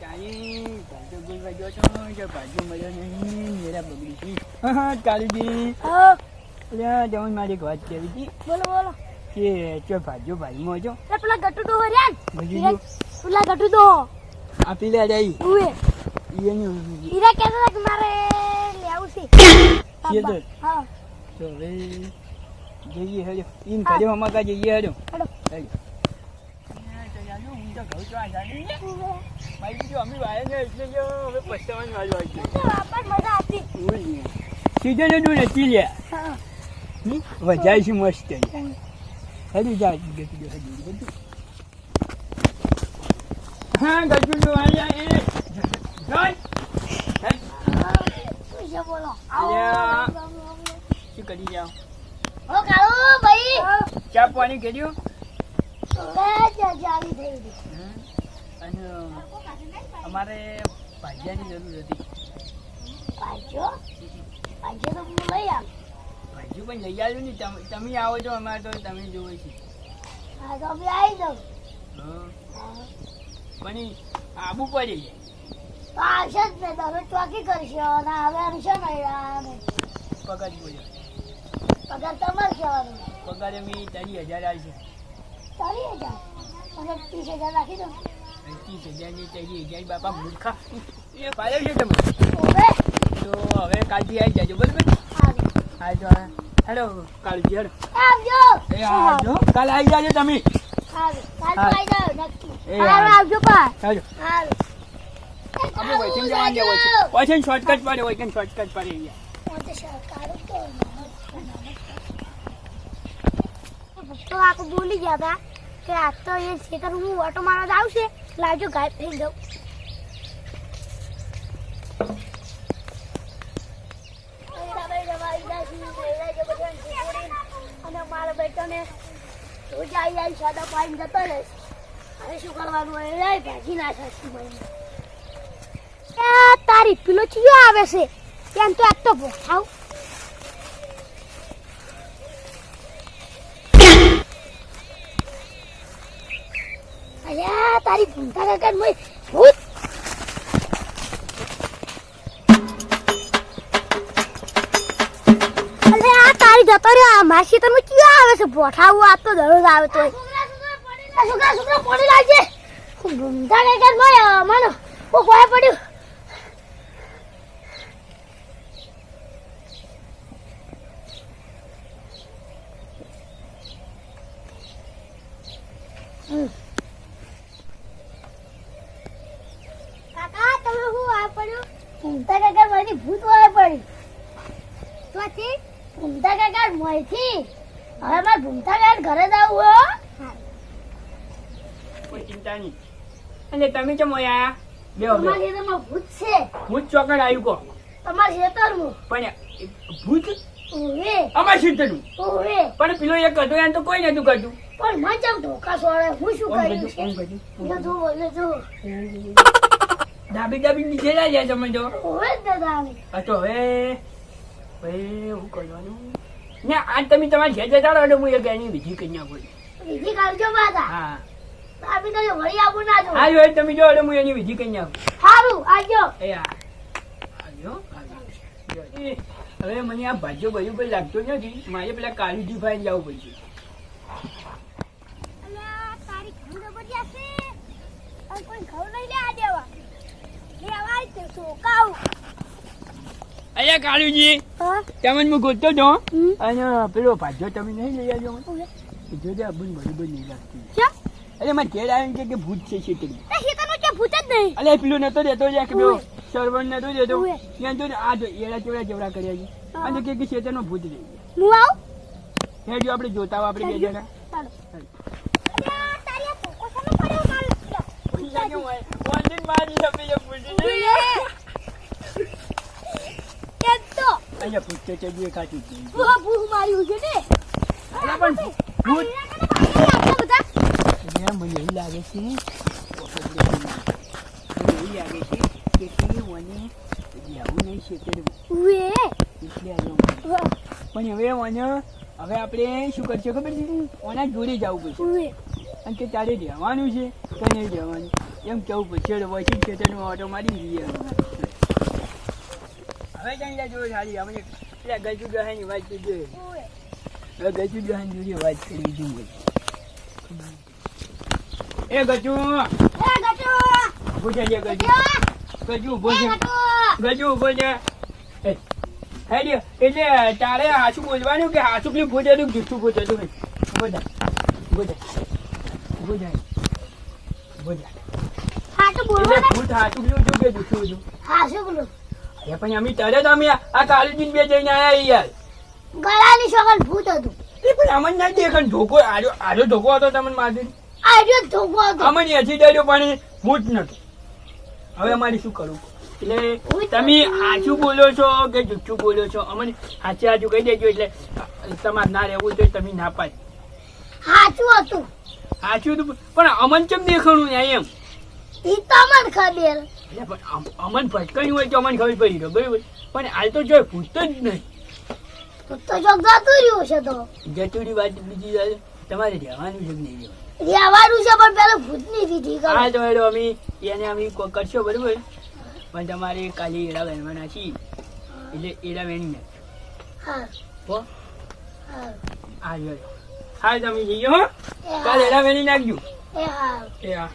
તારી ભાજો બોલવા ગયો તો કે ભાજો મળ્યો નહીં મેરા બગડી ગઈ હા હા કાળુજી હા અલ્યા જવાનું મારી એક વાત કહેવી હતી બોલો બોલો કે ચો ભાજો ભાઈમાં જો પેલા ગટુ તો હર્યા ભજી ને જો પેલા ગટુ તો આ પેલા રહી હીરા કહેતા કે મારે લેવું છે છે તો. હા તો હવે જઈએ હેડો ઈન કર્યો અમાકા જઈએ હેડો હેડો. હું તો ઘઉં તો આ જાણી ને. ભાઈ જો અમે વાયા ને એટલે જો હવે પસ્તાવાની વારો આવી ગયો. તો વાપસ મજા ઓય. સીધો નથી લ્યા હા હમ? વધારે છે મસ્ત. હેડી જા જા, જા, બધું. હા ગજુ તો આયા એ જય. બોલો અલ્યા. શું કરી જાઓ ઓ કાળુ ભાઈ ચા પાણી કર્યું બે જાલી થઈ ગઈ હમ. અને અમારે ભાજ્યાની જરૂર હતી. પાછો પાછો તો હું લઈ આવ ભાજ્યું પણ લઈ આવ્યું નહીં તમે આવો છો અમારે તો તમે જોવો છે. હા. તો અમે આવી જાઉં પણ આબુ પડી છે તો આવશે જ ને તમે ચોકી કરશો અને હવે આવશે ને પગાર બોલ્યો પગાર તમારે કહેવાનું. પગાર અમે તારી હજાર આવશે ચાલી હજાર. અને ત્રીસ હજાર રાખી દો. ત્રીસ હજારની તારી હજાર બાપા મૂર્ખા. એ ફાયદો છે તમે. તો હવે કાલથી આવી જાજો બરાબર? હેલો આવજો એ આવજો. કાલ આવી જાજો તમે. શોર્ટકટ પડે શોર્ટકટ પડે અહીંયા. તો આપ બોલી ગયા હતા. કે આ તો એ ખેતર હું ઓટો મારવા જ આવશે લાવજો ગાયબ થઈ જાઉં. મારા બેટાને રોજ આવી પાણી જતો રહે. હવે શું કરવાનું? હોય રે ભાજી ના મને તારી પેલો ચિયો આવે છે. ત્યાં તો આજ તો ભોખાવ અલ્યા તારી ભૂંતા કાકા મોય ભૂત. અલે આ તારી જતો રહ્યો આ માસી તમે ક્યાં આવે છે? ભોઠાવું આ તો દરરોજ આવે તો. છોકરા છોકરા પડી લાગજે ભૂંતા કાકા મોય માનો ઓ કોઈ પડ્યું. કાકા તમે શું આ પડ્યું કાકા મારી ભૂત વાળા પડી. ચોથી ભૂમતા કાકા મોયથી. હવે મારે ભૂમતા કાકા ઘરે જવું હો. કોઈ ચિંતા નહીં. અને તમે કેમ આયા? બે તમારા ખેતરમાં ભૂત છે. ભૂત ચોકડ આવ્યું કહો તમારા ખેતરમાં. પણ ભૂત? ઓવે અમાર ઓવે પણ પેલો એક હતો એને તો કોઈ નતું કરતું પણ મને ચમ ધોકા સોળે હું શું કર્યું છે? જો જો બોલે જો. દાબી દાબી નીચે જાય તમે તો હવે ભાઈ કરવાનું? ને આજ તમે તમારા ઘેર જતા રહો એટલે હું એક એની વિધિ કરી નાખું. બીજી કાલજો પાછા હા. આપી તો વળી આપું ના જો હા જો તમે જો એટલે હું એની વિધિ કરી સારું આજો એ હા આવ્યો આવ્યો જો, એ હવે મને આ ભાજ્યો બધું કોઈ લાગતો નથી. મારે પેલા કાળુજી ભાઈ જવું પડશે તારી છે કોઈ લે. તે અલ્યા કાળુજી હા? હું ગોતતો હતો અને પેલો ભાજો તમે નહીં લઈ આવજો જો ઓલે અબુન બરોબર નહીં લાગતી. અરે મારે ઘેર આવીને કે કે ભૂત છે છેતરી એ ભૂત જ નહીં? અલે પેલો નતો દેતો જે કે પેલો ઉવે. નતો દેતો. ત્યાં તો આ જો એડા ચેવડા ચેવડા કર્યા છે. અને કે કે શેતરનો ભૂત રહી હું આવ? હે જો આપણે જોતા આપણે બે જણા. ચાલો. તારી આ પોકો સામે પડ્યો કાલ વાંધીને મારી. તમે એ ભૂલી એ તો અહીંયા ભૂત છે ચડીએ કાચી છે. ભૂ ભૂ માર્યું છે ને? અલા પણ ભૂત બધા મને એવું લાગે છે એવું લાગે છે કે તે મને જવું નહીં છે તે ઉએ એટલે આવ્યો પણ હવે મને હવે આપણે શું કરશે ખબર છે ઓના જોડે જવું પડશે. અને કે તારે રહેવાનું છે કે નહીં રહેવાનું? એમ કેવું પૂછે વોશિંગ ખેતરનો ઓટો મારી દઈએ હવે જઈ જા સારી પેલા ગજુ ગહાની વાત કરી હવે ગજુ ગહાની જોડે વાત કરી એ ગજુ! ગજુ! ગજુ. એ ગજુ! હેડી, એટલે તારે હાસુ બોલવાનું કે હાસુ પેલું ભૂજેલું જુઠ્ઠું ભૂજેલું ઊભો જા. ઊભો જા. ઊભો હાથું ભૂત હાચું પેલું કે જુઠ્ઠું છું હા શું બોલું એ પણ અમે તરત અમે આ કાળુજીને બે જઈને આયા યાર. ગળાની શકલ ભૂત હતું. એ પણ અમને ના દેખન ધોકો આજો આજો ધોકો હતો તમને માથે? આજો ધોકો હતો. અમને હજી ડર્યો પણ ભૂત નથી હવે અમારે શું કરવું? એટલે તમે સાચું બોલો છો કે જુઠ્ઠું બોલો છો? અમને સાચે સાચું કહી દેજો એટલે તમારે ના રહેવું જોઈએ તમે ના પાય સાચું હતું. સાચું હતું પણ અમન કેમ દેખાણું એમ? ઈ તો મને ખબર. અમન ભટકાયું હોય તો અમને ખબર પડી ગયો બરાબર? પણ હાલ તો જો ભૂત જ નહીં. તો જો જતું રહ્યું છે તો. જતુડી વાત બીજી જાય તમારે રહેવાનું છે નહીં રહેવાનું? છે પણ પેલા ભૂતની વિધિ કરો. હા તો એડો અમે એને અમે કો- કરશો બરોબર? પણ તમારે કાલે એડા બહેનવાના છીએ. એટલે એડા બહેન હા. હો? હા. હા હા તમે જઈએ હો. કાલે એડા બહેની નાખજો. એ હા. એ હા.